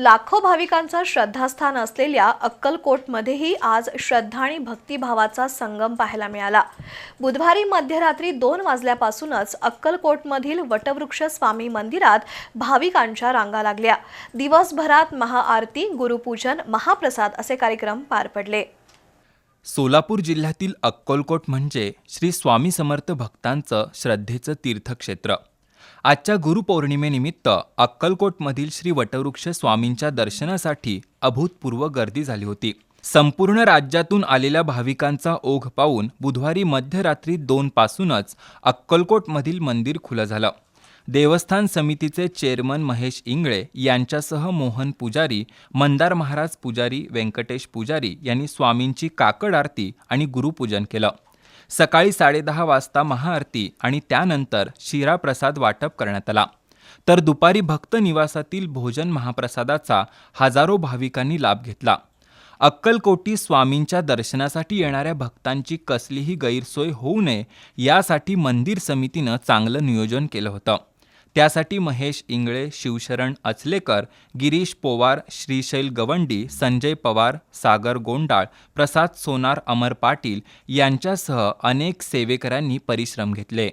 लाखो भाविकांचं श्रद्धास्थान असलेल्या अक्कलकोटमध्येही आज श्रद्धा आणि भक्तिभावाचा संगम पाहायला मिळाला. बुधवारी मध्यरात्री दोन वाजल्यापासूनच अक्कलकोटमधील वटवृक्ष स्वामी मंदिरात भाविकांच्या रांगा लागल्या. दिवसभरात महाआरती गुरुपूजन महाप्रसाद असे कार्यक्रम पार पडले. सोलापूर जिल्ह्यातील अक्कलकोट म्हणजे श्री स्वामी समर्थ भक्तांचं श्रद्धेचं तीर्थक्षेत्र. आजच्या गुरुपौर्णिमेनिमित्त अक्कलकोटमधील श्री वटवृक्ष स्वामींच्या दर्शनासाठी अभूतपूर्व गर्दी झाली होती. संपूर्ण राज्यातून आलेल्या भाविकांचा ओघ पाहून बुधवारी मध्यरात्री दोनपासूनच अक्कलकोटमधील मंदिर खुलं झालं. देवस्थान समितीचे चेअरमन महेश इंगळे यांच्यासह मोहन पुजारी मंदार महाराज पुजारी व्यंकटेश पुजारी यांनी स्वामींची काकड आरती आणि गुरुपूजन केलं. सकाळी साडेदहा वाजता महाआरती आणि त्यानंतर शिराप्रसाद वाटप करण्यात आला. तर दुपारी भक्त निवासातील भोजन महाप्रसादाचा हजारो भाविकांनी लाभ घेतला. अक्कलकोटी स्वामींच्या दर्शनासाठी येणाऱ्या भक्तांची कसलीही गैरसोय होऊ नये यासाठी मंदिर समितीनं चांगलं नियोजन केलं होतं. त्यासाठी महेश इंगळे शिवशरण अचलेकर गिरीश पोवार श्रीशैल गवंडी संजय पवार सागर गोंडाळ प्रसाद सोनार अमर पाटील यांच्यासह अनेक सेवेकरांनी परिश्रम घेतले.